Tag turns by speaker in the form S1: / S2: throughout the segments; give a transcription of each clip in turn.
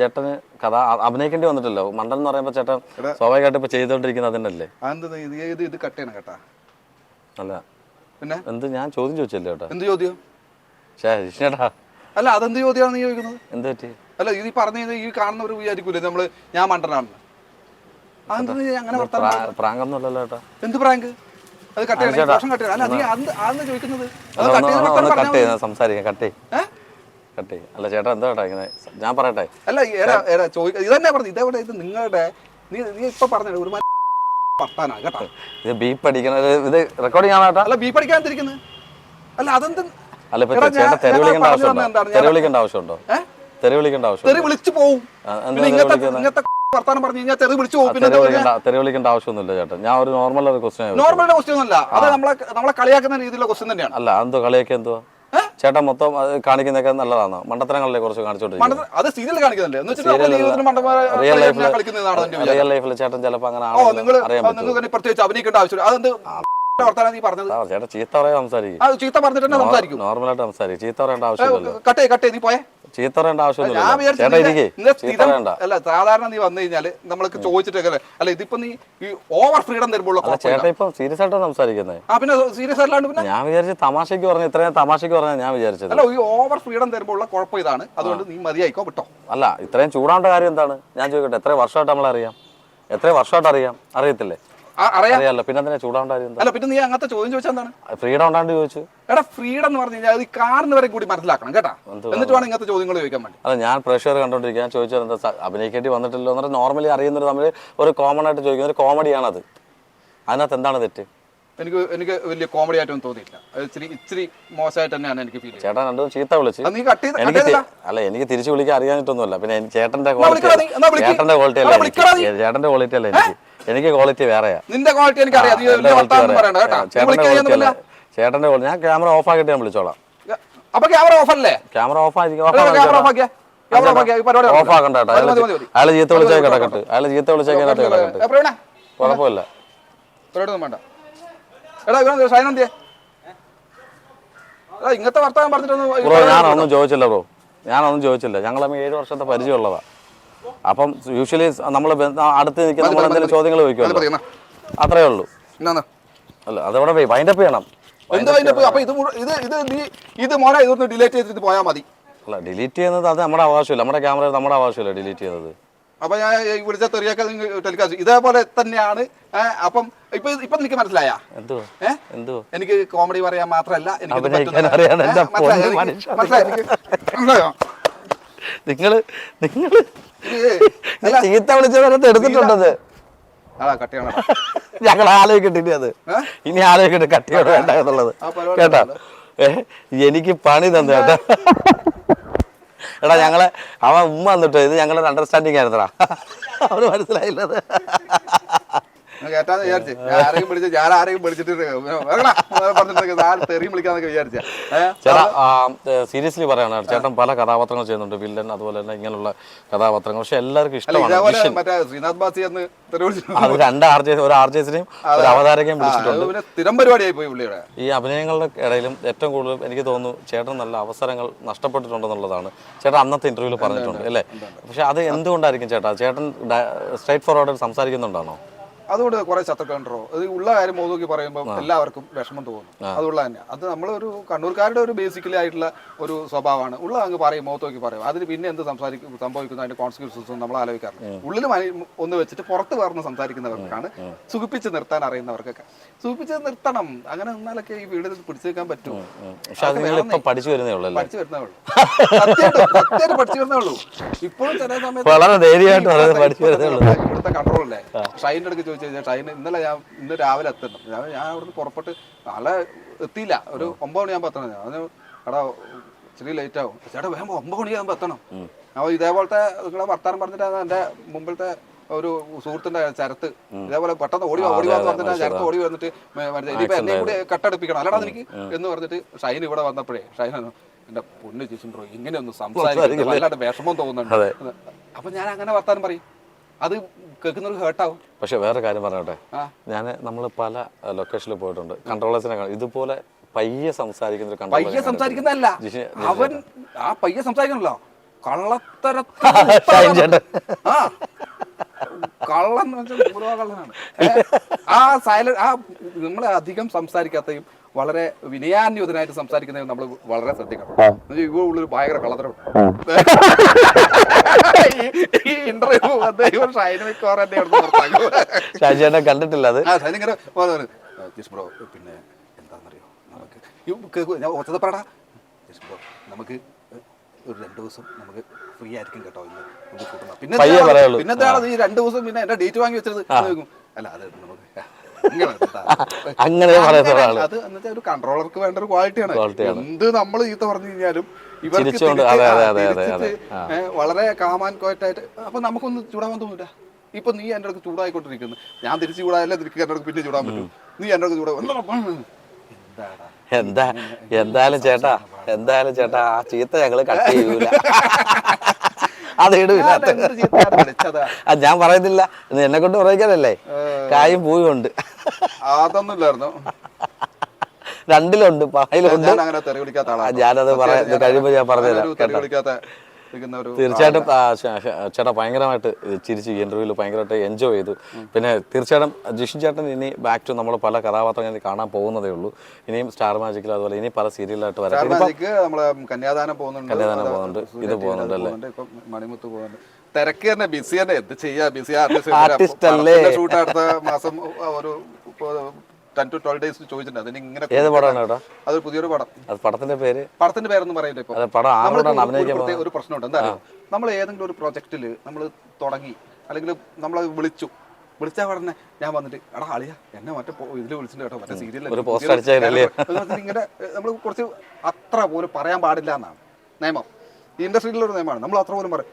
S1: ചേട്ടന് കഥ അഭിനയിക്കേണ്ടി വന്നിട്ടല്ലോ. മണ്ടൻ എന്ന് പറയുമ്പോൾ ചേട്ടൻ സ്വാഭാവികമായിട്ട് ഇപ്പൊ ചെയ്തോണ്ടിരിക്കുന്നത് അതിനല്ലേ?
S2: അതെന്ത് ഇത് ഇത് ഇത് കട്ട് ചെയ്യണം കേട്ടാ.
S1: അല്ല.
S2: പിന്നെ?
S1: എന്ത് ഞാൻ ചോദ്യം ചോദിച്ചല്ലേ
S2: എന്ത് ചോദ്യം?
S1: ചേട്ടാ
S2: അല്ല അതെന്ത് ചോദ്യമാണ് നീ ചോദിക്കുന്നത്?
S1: എന്ത് പറ്റി?
S2: അല്ല ഇത് ഈ പറഞ്ഞു ഈ കാണുന്നവർ വിചാരിക്കൂലേ നമ്മൾ ഞാൻ മണ്ടനാണെന്ന് അങ്ങനെ എന്ത് പ്രാങ്ക്? അത് കട്ട് ചെയ്യണം. ഈ കട്ട് ചെയ്യണം. അല്ല നീ അന്ന് ചോദിക്കുന്നത്?
S1: സംസാരിക്കാം കട്ട് ചെയ്
S2: ഏ?
S1: കട്ട് അല്ല ചേട്ടാ എന്താ ഇങ്ങനെ? ഞാൻ പറയട്ടെ?
S2: അല്ല ഇതന്നെ പറഞ്ഞു ഇതേപോലെ ഇത് നിങ്ങളുടെ നീ നീ ഇപ്പൊ പറഞ്ഞത് ഒരു കേട്ടാ?
S1: ഇത് ബീപ്പ് അടിക്കണ ഇത് റെക്കോർഡിംഗ് ആണ്
S2: അല്ല അല്ല അതെന്ത്
S1: അല്ല ഇപ്പൊ ചേട്ടാ
S2: ഞാൻ-
S1: തെറി വിളിക്കേണ്ട
S2: പറഞ്ഞു
S1: ആവശ്യമുണ്ടോ? തെറി വിളിക്കേണ്ട ആവശ്യമുണ്ടോ? തെറി വിളിക്കേണ്ട
S2: തെറി വിളിച്ചു പോവും. ഇങ്ങനത്തെ വർത്താനം പറഞ്ഞു കഴിഞ്ഞാൽ തെറി വിളിച്ചു പോകും
S1: തെറി വിളിക്കേണ്ട ആവശ്യമൊന്നുമില്ല ചേട്ടാ. ഞാൻ ഒരു നോർമൽ ഒരു ക്വസ്റ്റ്യൻ
S2: നോർമൽ ക്വസ്റ്റ്യൻ ഒന്നല്ല അത് നമ്മളെ നമ്മളെ കളിയാക്കുന്ന രീതിയിലുള്ള ക്വസ്റ്റ്യൻ തന്നെയാണ്.
S1: അല്ല എന്തോ കളിയാക്കിയ എന്തോ
S2: ഏ?
S1: ചേട്ടാ മൊത്തം അത് കാണിക്കുന്നതൊക്കെ നല്ലതാണോ. മണ്ടത്തരങ്ങളിലെ കുറച്ച് കാണിച്ചോണ്ടിരിക്കും റിയൽ ലൈഫിൽ ചേട്ടൻ ചിലപ്പോ അങ്ങനെ അറിയാൻ പറ്റും.
S2: ആവശ്യമില്ല
S1: ചേട്ടാ ചീത്ത പറയാൻ സംസാരിക്കും.
S2: ആ ചീത്ത പറഞ്ഞിട്ട് തന്നെ സംസാരിക്കും.
S1: നോർമലായിട്ട് സംസാരിക്കും. ചീത്ത പറയേണ്ട ആവശ്യമില്ലല്ലോ.
S2: കട്ടേ കട്ടേ നീ പോയേ.
S1: ചീത്ത പറയേണ്ട ആവശ്യമൊന്നുമില്ല
S2: അല്ല സാധാരണ നീ വന്നു കഴിഞ്ഞാൽ നമ്മൾക്ക് ചോദിച്ചിട്ടൊക്കെ അല്ല ഇതിപ്പോ നീ ഓവർ ഫ്രീഡം തരുമ്പോൾ
S1: അല്ല ചേട്ടാ ഇപ്പം സീരിയസ് ആയിട്ടാണ് സംസാരിക്കുന്നത്
S2: ആ പിന്നെ സീരിയസ് അല്ലാണ്ട് പിന്നെ?
S1: ഞാൻ വിചാരിച്ചു തമാശക്ക് പറഞ്ഞു ഇത്രയും തമാശക്ക് പറഞ്ഞു ഞാൻ വിചാരിച്ചത്.
S2: അല്ല ഈ ഓവർ ഫ്രീഡം തരുമ്പോൾ കുഴപ്പം ഇതാണ്. അതുകൊണ്ട് നീ മതിയായിക്കോ വിട്ടോ.
S1: അല്ല ഇത്രയും ചൂടാവേണ്ട കാര്യം എന്താണ്? ഞാൻ ചോദിക്കട്ടെ എത്ര വർഷമായിട്ട് നമ്മൾ അറിയാം? എത്ര വർഷമായിട്ട് അറിയാം? അറിയത്തില്ലേ? അറിയാലോ പിന്നെ എന്തിനാ ചൂടാണ്ടായിരുന്നു
S2: അല്ല പിന്നെ നീ അങ്ങനത്തെ ചോദ്യം ചോദിച്ചാൽ എന്താണ്?
S1: ഫ്രീഡം ഉണ്ടാണ്ട് ചോദിച്ചു.
S2: എടാ ഫ്രീഡം എന്ന് പറഞ്ഞു കഴിഞ്ഞാൽ അത് കാറിന് വരെ കൂടി മനസ്സിലാക്കണം കേട്ടാ. എന്നിട്ട് വേണം ഇങ്ങനത്തെ ചോദ്യങ്ങൾ ചോദിക്കാൻ വേണ്ടി.
S1: അല്ല ഞാൻ പ്രഷർ കണ്ടോണ്ടിരിക്കുക ഞാൻ ചോദിച്ചത് എന്താ അഭിനയിക്കേണ്ടി വന്നിട്ടില്ലോ എന്ന് നോർമലി അറിയുന്നത് തമ്മിൽ ഒരു കോമൺ ആയിട്ട് ചോദിക്കുന്ന ഒരു കോമഡിയാണത് അതിനകത്ത് എന്താണ് തെറ്റ്?
S2: എനിക്ക് എനിക്ക് വലിയ കോമഡി ആയിട്ടൊന്നും തോന്നിയില്ല ഇച്ചിരി ഇച്ചിരി മോശമായിട്ട് തന്നെയാണ് എനിക്ക് ഫീൽ
S1: ചേട്ടൻ രണ്ടും ചീത്ത വിളിച്ചു. അല്ല എനിക്ക് തിരിച്ചു വിളിക്കാൻ അറിയാനിട്ടൊന്നുമില്ല പിന്നെ ചേട്ടന്റെ ക്വാളിറ്റി ചേട്ടന്റെ ക്വാളിറ്റി അല്ല. ചേട്ടന്റെ ക്വാളിറ്റി അല്ല എനിക്ക്? എനിക്ക് ക്വാളിറ്റി വേറെയാ.
S2: നിന്റെ ക്വാളിറ്റി എനിക്കറിയാം നീ വലിയ വർത്താനം പറയണ്ട കേട്ടാ. നീ
S1: ചേട്ടന്റെ ഞാൻ ക്യാമറ ഓഫ് ആക്കിയിട്ട് ഞാൻ വിളിച്ചോളാം.
S2: അപ്പൊ ക്യാമറ ഓഫ് അല്ലേ?
S1: ക്യാമറ ഓഫ്
S2: ക്യാമറ ഓഫ് ആക്കിയാ. ക്യാമറ ഓഫ് ആക്കിയാ. പരിപാടി
S1: ഓഫ് ആക്കണ്ട കേട്ടോ.
S2: മതി,
S1: ചീത്ത വിളിച്ചാൽ കിടക്കട്ട്. അയാൾ ചീത്ത വിളിച്ചാൽ കിടക്കട്ട്. കുഴപ്പമില്ല.
S2: വേണ്ട. എടാ ഇങ്ങനത്തെ വർത്താനം പറഞ്ഞിട്ടൊന്നും
S1: ബ്രോ ഞാനൊന്നും ചോദിച്ചില്ല ബ്രോ. ഞാനൊന്നും ചോദിച്ചില്ല. ഞങ്ങൾ തമ്മിൽ ഏഴ് വർഷത്തെ പരിചയമുള്ളതാ. അപ്പം യൂഷ്വലി നമ്മൾ അടുത്ത് നിൽക്കുന്ന നമ്മൾ എന്തെങ്കിലും ചോദ്യങ്ങൾ ചോദിക്കുമല്ലോ. അത്രേ ഉള്ളൂ. അല്ല അതവിടെ പോയി ചെയ്യണം.
S2: എന്താ ഇപ്പൊ- അപ്പൊ ഇത് ഇത് ഇത് നീ ഇത് മോനെ ഇതൊന്ന് ഡിലീറ്റ് ചെയ്തിട്ട് പോയാൽ മതി.
S1: അല്ല ഡിലീറ്റ് ചെയ്യുന്നത് അത് നമ്മുടെ ആവശ്യമില്ല. നമ്മുടെ ക്യാമറ നമ്മുടെ ആവശ്യമില്ല ഡിലീറ്റ് ചെയ്യുന്നത്.
S2: അപ്പൊ ഞാൻ ഇവിടുത്തെ വിളിച്ച തെറിയൊക്കെ ടെലികാസ്റ്റ് ഇതേപോലെ തന്നെയാണ് അപ്പം ഇപ്പൊ ഇപ്പൊ എനിക്ക് മനസ്സിലായ? എന്തോ
S1: എന്തോ
S2: എനിക്ക് കോമഡി പറയാൻ മാത്രമല്ല എനിക്ക് ഇത് മനസ്സിലായോ?
S1: നിങ്ങൾ നിങ്ങൾ
S2: ഇത്
S1: ചീത്ത വിളിച്ചവരത്ത് എടുത്തിട്ടുണ്ടത്. ഞങ്ങൾ ആലോചിക്കട്ടെ ഇനി അത്. ഇനി ആലോചിക്കട്ടെ കട്ടിയോട് വേണ്ട എന്നുള്ളത്. കേട്ടാ? ഏ എനിക്ക് പണി തന്നു കേട്ടാ. എടാ ഞങ്ങളെ അവൻ ഉമ്മ വന്നിട്ടോ ഇത് ഞങ്ങളുടെ അണ്ടർസ്റ്റാൻഡിങ് ആയിരുന്നടാ. അവന് മനസ്സിലായില്ലത്.
S2: കേട്ടാന്ന് വിചാരിച്ചു. ഞാൻ ആരെയും വിളിച്ച് ഞാൻ ആരെയും വിളിച്ചിട്ട് പറഞ്ഞിട്ട് ആര് തെറിയും വിളിക്കാന്നൊക്കെ വിചാരിച്ച.
S1: ചേട്ടാ സീരിയസ്ലി പറയാണ് ചേട്ടൻ പല കഥാപാത്രങ്ങൾ ചെയ്യുന്നുണ്ട്. വില്ലൻ അതുപോലെ തന്നെ ഇങ്ങനെയുള്ള കഥാപാത്രങ്ങൾ. പക്ഷെ എല്ലാവർക്കും ഇഷ്ടമാണ്
S2: മറ്റേ ശ്രീനാഥ് ബാസി എന്ന്
S1: അത് രണ്ട് ആർ ജെ ഒരു ആർ ജെസിനെയും ഒരു അവതാരകയും വിളിച്ചിട്ടുണ്ട്.
S2: സ്ഥിരം പരിപാടിയായി പോയി പുള്ളിയുടെ.
S1: ഈ അഭിനയങ്ങളുടെ ഇടയിലും ഏറ്റവും കൂടുതൽ എനിക്ക് തോന്നുന്നു ചേട്ടൻ നല്ല അവസരങ്ങൾ നഷ്ടപ്പെട്ടിട്ടുണ്ടെന്നുള്ളതാണ്. ചേട്ടൻ അന്നത്തെ ഇന്റർവ്യൂവിൽ പറഞ്ഞിട്ടുണ്ട് അല്ലേ? പക്ഷെ അത് എന്തുകൊണ്ടായിരിക്കും ചേട്ടാ? ചേട്ടൻ സ്ട്രൈറ്റ് ഫോർവേഡ് സംസാരിക്കുന്നുണ്ടാണോ?
S2: അതുകൊണ്ട് കുറെ ശത്രുക്കളുണ്ടോ? അത് ഉള്ള കാര്യം മോതോക്കി പറയുമ്പോൾ എല്ലാവർക്കും വിഷമം തോന്നും. അതുള്ള തന്നെ. അത് നമ്മളൊരു കണ്ണൂർക്കാരുടെ ഒരു ബേസിക്കലി ആയിട്ടുള്ള ഒരു സ്വഭാവമാണ്. ഉള്ള അങ്ങ് പറയും മോത്തോക്കി പറയും. അതിന് പിന്നെ എന്ത് സംസാരിക്കും സംഭവിക്കുന്നു അതിന്റെ കോൺസിക്വൻസസ് നമ്മൾ ആലോചിക്കാറില്ല. ഉള്ളിൽ ഒന്ന് വെച്ചിട്ട് പുറത്ത് പറഞ്ഞ് സംസാരിക്കുന്നവർക്കാണ് സുഖിപ്പിച്ച് നിർത്താൻ അറിയുന്നവർക്കൊക്കെ. സുഖിപ്പിച്ച് നിർത്തണം. അങ്ങനെ നിന്നാലൊക്കെ ഈ വീട് പിടിച്ചു വെക്കാൻ പറ്റും
S1: പക്ഷെ അത് നിങ്ങൾ ഇപ്പൊ പഠിച്ചു വരുന്നേ ഉള്ളൂ
S2: പഠിച്ചു വരുന്നേ ഉള്ളൂ. സത്യമായിട്ടും പഠിച്ചു വരുന്നേ ഉള്ളൂ. ഇപ്പോഴും ചില സമയത്ത്
S1: വളരെ ധൈര്യമായിട്ട് പഠിച്ചു വരുന്നേ ഉള്ളൂ.
S2: ഇവിടുത്തെ കൺട്രോൾ അല്ലേ? ഷൈന്റെ അടുക്ക് ചോദിച്ചു കഴിഞ്ഞാൽ ഷൈൻ ഇന്നലെ ഞാൻ ഇന്ന് രാവിലെ എത്തണം. ഞാൻ ഞാൻ അവിടുന്ന് പുറപ്പെട്ട് നാളെ എത്തിയില്ല. ഒരു ഒമ്പത് മണിയാകുമ്പോൾ എത്തണം ഞാൻ. എടാ ഇച്ചിരി ലേറ്റ് ആവും. ചേട്ടാ വേഗം ഒമ്പത് മണിയാകുമ്പോൾ എത്തണം. അപ്പോൾ ഇതേപോലത്തെ നിങ്ങളെ വർത്താനം പറഞ്ഞിട്ടാണ് എന്റെ മുമ്പിലത്തെ ഒരു സുഹൃത്തിന്റെ ചരത്ത് ഇതേപോലെ പെട്ടെന്ന് ഓടി ഓടി വന്നിട്ട് പറഞ്ഞിട്ട് ചരത്ത് ഓടി വന്നിട്ട് ഇനിയിപ്പോ എന്നെ കൂടി കട്ടടുപ്പിക്കണം. അല്ലടാ എനിക്ക് എന്ന് പറഞ്ഞിട്ട് ഷൈൻ ഇവിടെ വന്നപ്പോഴേ ഷൈൻ എന്റെ പൊണ്ണു ചേച്ചി ബ്രോ ഒന്ന് സംസാരിക്കുന്നു വല്ലാണ്ട് വിഷമം തോന്നുന്നുണ്ട്. അപ്പൊ ഞാൻ അങ്ങനെ വർത്താനം പറയും. അത് കേൾക്കുന്നവർക്ക് ഹേർട്ടാവും
S1: പക്ഷെ വേറെ കാര്യം പറഞ്ഞോട്ടെ. ഞാൻ നമ്മൾ പല ലൊക്കേഷനിൽ പോയിട്ടുണ്ട്. കൺട്രോളേഴ്സിനെ കാണും. ഇതുപോലെ പയ്യെ സംസാരിക്കുന്ന ഒരു
S2: പയ്യെ സംസാരിക്കുന്നതല്ല. അവൻ ആ പയ്യെ സംസാരിക്കണല്ലോ.
S1: കള്ളത്തര
S2: ആ കള്ളൻ എന്ന് വെച്ചാൽ പൂർവ കള്ളനാണ് ആ സൈലന്റ് ആ നമ്മൾ അധികം സംസാരിക്കാത്തയും വളരെ വിനയാന്യുതനായിട്ട് സംസാരിക്കുന്നതും നമ്മൾ വളരെ ശ്രദ്ധിക്കണം. ഇവ ഉള്ളൊരു ഭയങ്കര കള്ളത്തരം ഈ ഇന്റർവ്യൂ അദ്ദേഹം ഷൈൻ മിക്കവാറും എന്നെ ഇവിടുന്ന് പുറത്താക്കും.
S1: ഷൈൻ ചേട്ടൻ കണ്ടിട്ടില്ല അത്?
S2: ആ ഷൈൻ ഇങ്ങനെ പറഞ്ഞു, "ആ, ബ്രോ പിന്നെ എന്താണെന്നറിയോ നമുക്ക് ഈ കേൾക്കൂ ഞാൻ ഒച്ചത പറടാ ജിസ് ബ്രോ നമുക്ക് ഒരു രണ്ട് ദിവസം നമുക്ക് ഫ്രീ ആയിരിക്കും കേട്ടോ ഇന്ന് നമുക്ക് പിന്നെ
S1: പയ്യെ
S2: എന്താണ്
S1: പറയുള്ളൂ.
S2: പിന്നെ എന്താണ് ഈ രണ്ട് ദിവസം പിന്നെ എന്റെ ഡേറ്റ് വാങ്ങി വെച്ചത് അല്ല അത് നമുക്ക് ഇങ്ങനെ എന്താ?
S1: അങ്ങനെ പറയുന്ന
S2: അങ്ങനെ
S1: ഒരാൾ.
S2: അത് എന്നുവെച്ചാൽ ഒരു കൺട്രോളർക്ക് വേണ്ട ഒരു ക്വാളിറ്റിയാണ്
S1: Quality ആണ്.
S2: എന്ത് നമ്മൾ ഈത്ത പറഞ്ഞു കഴിഞ്ഞാലും
S1: ചിരിച്ചുകൊണ്ട്, അതെ, അതെ, അതെ, അതെ, അതെ.
S2: വളരെ കാമാൻ കോയറ്റായിട്ട് അപ്പൊ നമുക്കൊന്ന് ചൂടാവാൻ തോന്നില്ല ഇപ്പൊ നീ എന്റെ അടുത്ത് ചൂടായിക്കൊണ്ടിരിക്കുന്നു. ഞാൻ തിരിച്ചു ചൂടായാലേ തിരിക്കുക എന്റെ അടുത്ത് പിന്നെ ചൂടാൻ പറ്റും. നീ എന്റെ അടുത്ത് ചൂടാ എന്താടാ?
S1: എന്താ? എന്തായാലും ചേട്ടാ എന്തായാലും ചേട്ടാ ആ ചീത്ത ഞങ്ങൾ കട്ട് ചെയ്യൂല. അത് ഇടൂല
S2: ഞാൻ
S1: പറയുന്നില്ല. എന്നെ കൊണ്ട് പറയിക്കാനല്ലേ കായും പൂയും ഉണ്ട്.
S2: അതൊന്നും ഇല്ലായിരുന്നു
S1: രണ്ടിലുണ്ട് പായലുണ്ട്. ഞാനത് പറയാം കഴിയുമ്പോ കഴിയുമ്പോൾ ഞാൻ പറഞ്ഞുതരാം തീർച്ചയായിട്ടും ചേട്ടാ ഭയങ്കരമായിട്ട് ചിരിച്ചു ഇന്റർവ്യൂവിൽ ഭയങ്കരമായിട്ട് എൻജോയ് ചെയ്തു. പിന്നെ തീർച്ചയായിട്ടും ജിഷിൻ ചേട്ടൻ ഇനി ബാക്ക് ടു നമ്മൾ പല കഥാപാത്രങ്ങൾ കാണാൻ പോകുന്നതേ ഉള്ളൂ. ഇനിയും സ്റ്റാർ മാജിക്കിൽ അതുപോലെ ഇനി പല സീരിയലായിട്ട് വരാം.
S2: കന്യാദാനം പോകുന്നുണ്ട്.
S1: കന്യാദാനം പോകുന്നുണ്ട്. ഇത്. പോകുന്നുണ്ട് അല്ലേ?
S2: മണിമുത്ത് പോകുന്നുണ്ട്. തിരക്ക് തന്നെ ബിസി തന്നെ. എന്ത് ചെയ്യാ ബിസി
S1: ആർട്ടിസ്റ്റ് അല്ലേ?
S2: ഷൂട്ട് അടുത്ത മാസം ഒരു ടെൻ ടു ട്വൽവ് ഡേയ്സ് ചോദിച്ചിട്ടുണ്ട്. അതിന് ഇങ്ങനെ
S1: ഏത് പടമാണ് കേട്ടോ
S2: അത് പുതിയൊരു പടം.
S1: അത് പടത്തിന്റെ പേര്?
S2: പടത്തിന്റെ പേരെന്ന് പറയട്ടെ ഇപ്പൊ.
S1: പടം ആരോടാണ് അഭിനയിക്കാൻ
S2: ഒരു പ്രശ്നമുണ്ട്. എന്താ നമ്മൾ ഏതെങ്കിലും ഒരു പ്രൊജക്റ്റിൽ നമ്മൾ തുടങ്ങി അല്ലെങ്കിൽ നമ്മളത് വിളിച്ചു. വിളിച്ചാൽ ഉടനെ ഞാൻ വന്നിട്ട് എടാ ആളിയാ എന്നെ മറ്റേ ഇതിൽ വിളിച്ചിട്ട് കേട്ടോ മറ്റേ സീരിയൽ? ഇങ്ങനെ നമ്മൾ കുറച്ച് അത്ര പോലും പറയാൻ പാടില്ല എന്നാണ് നിയമം. ഈ ഇൻഡസ്ട്രിയിലുള്ള ഒരു നിയമമാണ്. നമ്മൾ അത്ര പോലും പറയും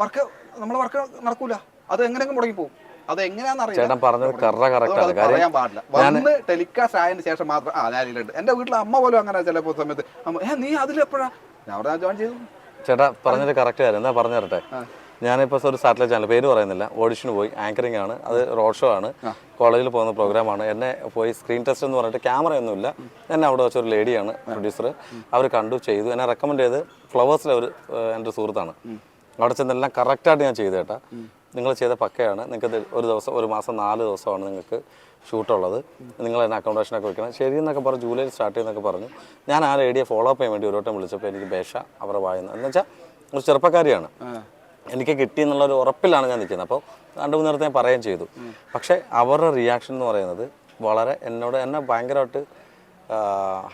S2: വർക്ക് നമ്മളെ വർക്ക് നടക്കൂല. അത് എങ്ങനെയെങ്കിലും മുടങ്ങി പോകും അത് എങ്ങനെയാണെന്ന്
S1: ചേട്ടൻ പറഞ്ഞത് കറ
S2: പറയാൻ പാടില്ല. വന്ന് ടെലികാസ്റ്റ് ആയതിനു ശേഷം മാത്രം ആ എന്റെ വീട്ടിലെ അമ്മ പോലും അങ്ങനെ ചിലപ്പോ സമയത്ത് ഏ നീ അതിലെപ്പോഴാ? ഞാൻ ജോയിൻ ചെയ്തു.
S1: ചേട്ടാ പറഞ്ഞത് കറക്റ്റ് ആയിരുന്നു എന്നാ പറഞ്ഞു തരട്ടെ. ഞാനിപ്പോൾ ഒരു സാറ്റലൈറ്റ് ചാനൽ പേര് പറയുന്നില്ല. ഓഡിഷന് പോയി. ആങ്കറിംഗ് ആണ്. അത് റോഡ് ഷോ ആണ്. കോളേജിൽ പോകുന്ന പ്രോഗ്രാമാണ് എന്നെ പോയി സ്ക്രീൻ ടെസ്റ്റ് എന്ന് പറഞ്ഞിട്ട് ക്യാമറ ഒന്നുമില്ല എന്നെ അവിടെ വെച്ചൊരു ലേഡിയാണ് പ്രൊഡ്യൂസർ അവർ കണ്ടു ചെയ്തു. എന്നെ റെക്കമെൻഡ് ചെയ്ത് ഫ്ലവേഴ്സിലെ ഒരു എന്റെ സുഹൃത്താണ്. അവിടെ ചെന്നെല്ലാം കറക്റ്റായിട്ട് ഞാൻ ചെയ്തു കേട്ടാ നിങ്ങൾ ചെയ്ത പക്കയാണ്. നിങ്ങൾക്ക് ഒരു ദിവസം ഒരു മാസം നാല് ദിവസമാണ് നിങ്ങൾക്ക് ഷൂട്ടുള്ളത്. നിങ്ങൾ തന്നെ അക്കോമഡേഷനൊക്കെ വെക്കണം. ശരി എന്നൊക്കെ പറഞ്ഞു ജൂലൈയിൽ സ്റ്റാർട്ട് ചെയ്യുന്നൊക്കെ പറഞ്ഞു. ഞാൻ ആ റേഡിയെ ഫോളോ അപ്പ് ചെയ്യാൻ വേണ്ടി ഒരു വട്ടം വിളിച്ചപ്പോൾ എനിക്ക് ബേഷ അവരുടെ വായുന്നത് എന്ന് വെച്ചാൽ ഒരു ചെറുപ്പക്കാരിയാണ്. എനിക്ക് കിട്ടി എന്നുള്ള ഒരു ഉറപ്പിലാണ് ഞാൻ നിൽക്കുന്നത്. അപ്പോൾ രണ്ട് മൂന്ന് നേരത്തെ ഞാൻ പറയുകയും ചെയ്തു. പക്ഷേ അവരുടെ റിയാക്ഷൻ എന്ന് പറയുന്നത് വളരെ എന്നോട് എന്നെ ഭയങ്കരമായിട്ട്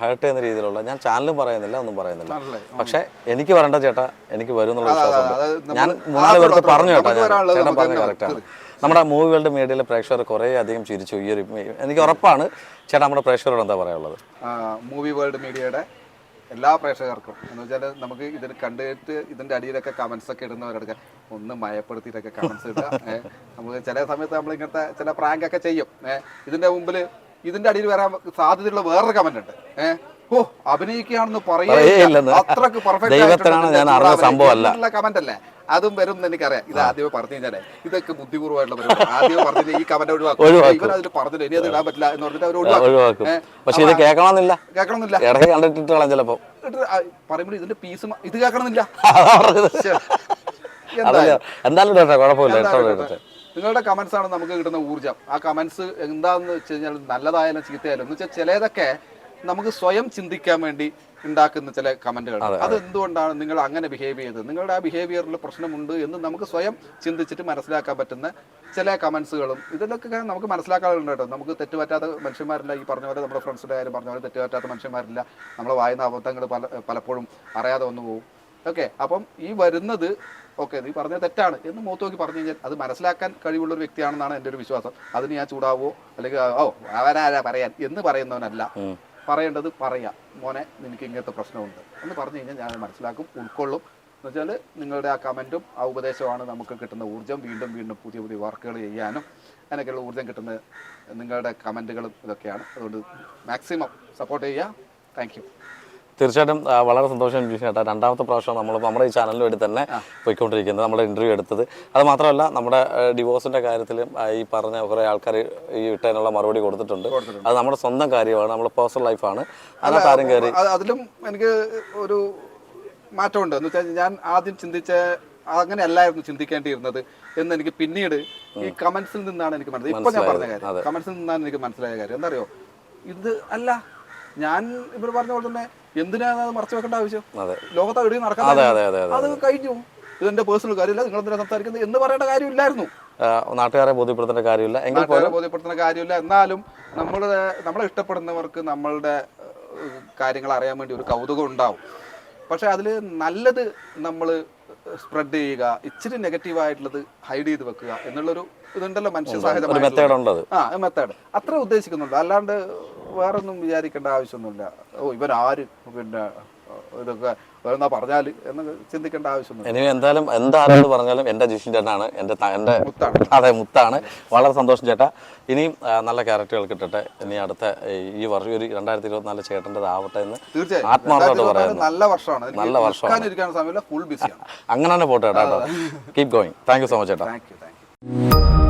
S1: ഹേർട്ട് ചെയ്യുന്ന രീതിയിലുള്ള ഞാൻ ചാനലും പറയുന്നില്ല ഒന്നും പറയുന്നില്ല. പക്ഷെ എനിക്ക് വരണ്ട ചേട്ടാ എനിക്ക് വരും എന്നുള്ള വിശ്വാസമുണ്ട്. ഞാൻ മൂന്നാൽ പേർക്ക് പറഞ്ഞു
S2: ചേട്ടാ
S1: ഞാൻ ചേട്ടൻ പറഞ്ഞ കറക്റ്റാണ് നമ്മുടെ മൂവികളുടെ മീഡിയയിലെ പ്രേക്ഷകർ കുറേ അധികം ചിരിച്ചു. ഈ ഒരു എനിക്ക് ഉറപ്പാണ് ചേട്ടാ നമ്മുടെ പ്രേക്ഷകരോട് എന്താ പറയാനുള്ളത്?
S2: മൂവി വേൾഡ് മീഡിയയുടെ എല്ലാ പ്രേക്ഷകർക്കും എന്ന് വെച്ചാൽ നമുക്ക് ഇതിന് കണ്ടിട്ട് ഇതിന്റെ അടിയിലൊക്കെ കമന്റ്സ് ഒക്കെ ഇടുന്നവരൊക്കെ ഒന്ന് മയപ്പെടുത്തിയിട്ടൊക്കെ കമന്റ്സ് ഇടുക. നമുക്ക് ചില സമയത്ത് നമ്മൾ ഇങ്ങനത്തെ ചില പ്രാങ്ക് ഒക്കെ ചെയ്യും. ഇതിന്റെ ഇതിന്റെ മുമ്പിൽ ഇതിന്റെ അടിയിൽ വരാൻ സാധ്യതയുള്ള വേറൊരു കമന്റ് ഉണ്ട്. ഏഹ് ഓ അഭിനയിക്കുകയാണെന്ന്
S1: പറയേയില്ലെന്ന്.
S2: അത്രയ്ക്ക് പെർഫെക്റ്റ്
S1: ദൈവത്തിനാണ് ഞാൻ അറിഞ്ഞ സംഭവമല്ല.
S2: കമന്റ് അല്ലേ? അതും വരും എന്ന് എനിക്കറിയാം. ഇത് ആദ്യമേ പറഞ്ഞു കഴിഞ്ഞാലേ ഇതൊക്കെ ബുദ്ധിപൂർവമായിട്ടുള്ള പരിപാടി. ആദ്യമേ പറഞ്ഞു ഈ കമന്റ് ഒഴിവാക്കും.
S1: ഒഴിവാക്കും.
S2: ഇവർ അതിൽ പറഞ്ഞില്ല ഇനി അത് ഇടാൻ പറ്റില്ല എന്ന് പറഞ്ഞിട്ട് അവർ
S1: ഒഴിവാക്കും.
S2: ഒഴിവാക്കും.
S1: പക്ഷെ ഇത് കേൾക്കണമെന്നില്ല.
S2: കേൾക്കണമെന്നില്ല.
S1: ഇടയ്ക്ക് കണ്ടിട്ട് കളയാം
S2: പറയുമ്പോൾ ഇതിന്റെ പീസ് ഇത് കേൾക്കണമെന്നില്ല. എന്തായാലും.
S1: കുഴപ്പമില്ല.
S2: നിങ്ങളുടെ കമന്റ്സ് ആണ് നമുക്ക് കിട്ടുന്ന ഊർജം. ആ കമൻസ് എന്താന്ന് വെച്ച് കഴിഞ്ഞാൽ നല്ലതായാലും ചീത്തയായാലും എന്ന് വെച്ചാൽ ചിലതൊക്കെ നമുക്ക് സ്വയം ചിന്തിക്കാൻ വേണ്ടി ഉണ്ടാക്കുന്ന ചില കമന്റുകൾ അത് എന്തുകൊണ്ടാണ് നിങ്ങൾ അങ്ങനെ ബിഹേവ് ചെയ്തത്? നിങ്ങളുടെ ആ ബിഹേവിയറിൽ പ്രശ്നമുണ്ട് എന്ന് നമുക്ക് സ്വയം ചിന്തിച്ചിട്ട് മനസ്സിലാക്കാൻ പറ്റുന്ന ചില കമന്റ്സുകളും ഇതിലൊക്കെ നമുക്ക് മനസ്സിലാക്കാറുണ്ട് കേട്ടോ. നമുക്ക് തെറ്റുപറ്റാത്ത മനുഷ്യന്മാരില്ല. ഈ പറഞ്ഞ പോലെ നമ്മുടെ ഫ്രണ്ട്സിന്റെ കാര്യം പറഞ്ഞ പോലെ തെറ്റുപറ്റാത്ത മനുഷ്യന്മാരില്ല. നമ്മൾ വായുന്ന അബദ്ധങ്ങൾ പല പലപ്പോഴും അറിയാതെ വന്നു പോകും. ഓക്കെ അപ്പം ഈ വരുന്നത് ഓക്കെ നീ പറഞ്ഞത് തെറ്റാണ് എന്ന് മൂത്ത് നോക്കി പറഞ്ഞു കഴിഞ്ഞാൽ അത് മനസ്സിലാക്കാൻ കഴിവുള്ള ഒരു വ്യക്തിയാണെന്നാണ് എന്റെ ഒരു വിശ്വാസം. അതിന് ഞാൻ ചൂടാവോ? അല്ലെങ്കിൽ ഓ അവനാരാ പറയാൻ? എന്ന് പറയുന്നവനല്ല. പറയേണ്ടത് പറയാം. മോനെ നിനക്ക് ഇങ്ങനത്തെ പ്രശ്നമുണ്ട്. എന്ന് പറഞ്ഞു കഴിഞ്ഞാൽ ഞാൻ മനസ്സിലാക്കും ഉൾക്കൊള്ളും. എന്ന് വെച്ചാൽ നിങ്ങളുടെ ആ കമന്റും ആ ഉപദേശമാണ് നമുക്ക് കിട്ടുന്ന ഊർജം. വീണ്ടും വീണ്ടും പുതിയ പുതിയ വർക്കുകൾ ചെയ്യാനും അതിനൊക്കെയുള്ള ഊർജം കിട്ടുന്ന നിങ്ങളുടെ കമന്റുകളും ഇതൊക്കെയാണ്. അതുകൊണ്ട് മാക്സിമം സപ്പോർട്ട് ചെയ്യുക. താങ്ക് യു
S1: തീർച്ചയായിട്ടും വളരെ സന്തോഷം ചേട്ടാ രണ്ടാമത്തെ പ്രാവശ്യം നമ്മൾ നമ്മുടെ ഈ ചാനലിന് വേണ്ടി തന്നെ പോയിക്കൊണ്ടിരിക്കുന്നത് നമ്മുടെ ഇന്റർവ്യൂ എടുത്തത്. അത് മാത്രമല്ല നമ്മുടെ ഡിവോഴ്സിന്റെ കാര്യത്തിലും ഈ പറഞ്ഞ കുറേ ആൾക്കാർ ഈ ഇട്ടതിനുള്ള മറുപടി കൊടുത്തിട്ടുണ്ട്. അത് നമ്മുടെ സ്വന്തം കാര്യമാണ് നമ്മുടെ പേഴ്സണൽ ലൈഫാണ് അതിനകത്ത് ആരും കയറി
S2: അത് അതിലും എനിക്ക് ഒരു മാറ്റമുണ്ട്. എന്ന് വെച്ചാൽ ഞാൻ ആദ്യം ചിന്തിച്ച അങ്ങനെ അല്ലായിരുന്നു ചിന്തിക്കേണ്ടിയിരുന്നത് എന്ന് എനിക്ക് പിന്നീട് ഈ കമന്റ്സിൽ നിന്നാണ് എനിക്ക് മനസ്സിലായത്. ഇപ്പൊ ഞാൻ പറഞ്ഞ കാര്യം കമന്റ്സിൽ നിന്നാണ് എനിക്ക് മനസ്സിലായ കാര്യം. എന്താ അറിയോ? ഇത് അല്ല ഞാൻ ഇവർ പറഞ്ഞ പോലെ തന്നെ എന്തിനാണ് അത് മറച്ചു വെക്കേണ്ട ആവശ്യം? ലോകത്ത് എവിടെയും നടക്കാൻ
S1: അതെ
S2: കഴിഞ്ഞു. ഇത് എന്റെ പേഴ്സണൽ കാര്യമില്ല നിങ്ങൾ എന്തിനാ സംസാരിക്കുന്നത് എന്ന് പറയേണ്ട കാര്യമില്ലായിരുന്നു.
S1: നാട്ടുകാരെ ബോധ്യപ്പെടുത്തേണ്ട കാര്യമില്ല. എങ്കിൽ
S2: നാട്ടുകാരെ ബോധ്യപ്പെടുത്തുന്ന കാര്യമില്ല. എന്നാലും നമ്മളുടെ നമ്മളെ ഇഷ്ടപ്പെടുന്നവർക്ക് നമ്മളുടെ കാര്യങ്ങൾ അറിയാൻ വേണ്ടി ഒരു കൗതുകം ഉണ്ടാവും. പക്ഷെ അതിൽ നല്ലത് നമ്മൾ സ്പ്രെഡ് ചെയ്യുക ഇച്ചിരി നെഗറ്റീവ് ആയിട്ടുള്ളത് ഹൈഡ് ചെയ്ത് വെക്കുക എന്നുള്ളൊരു ഇതുണ്ടല്ലോ മനുഷ്യ
S1: സാഹചര്യം
S2: ആ മെത്തേഡ്. അത്ര ഉദ്ദേശിക്കുന്നുണ്ട് അല്ലാണ്ട് വേറൊന്നും വിചാരിക്കേണ്ട ആവശ്യമൊന്നുമില്ല. ഓ ഇവൻ ആര് പിന്നെ ഇതൊക്കെ എന്നാ പറഞ്ഞാൽ എന്ന് ചിന്തിക്കേണ്ട ആവശ്യമൊന്നും
S1: ഇനി എന്തായാലും എന്താരെന്ന് പറഞ്ഞാലും എന്റെ ജിഷിൻ ചേട്ടനാണ്. എന്റെ എന്റെ അതെ മുത്താണ്. വളരെ സന്തോഷം ചേട്ടാ. ഇനിയും നല്ല ക്യാരക്ടറുകൾ കിട്ടട്ടെ. ഇനി അടുത്ത ഈ വർഷം ഒരു രണ്ടായിരത്തി ഇരുപത്തിനാല് ചേട്ടന്റെ ആവട്ടെ എന്ന്
S2: തീർച്ചയായും.
S1: ആത്മാർത്ഥമായിട്ട്
S2: നല്ല വർഷമാണ്.
S1: നല്ല വർഷമാണ്. അങ്ങനെ തന്നെ പോട്ടെ ചേട്ടാ keep going thank you so much ചേട്ടാ.
S2: Thank you thank you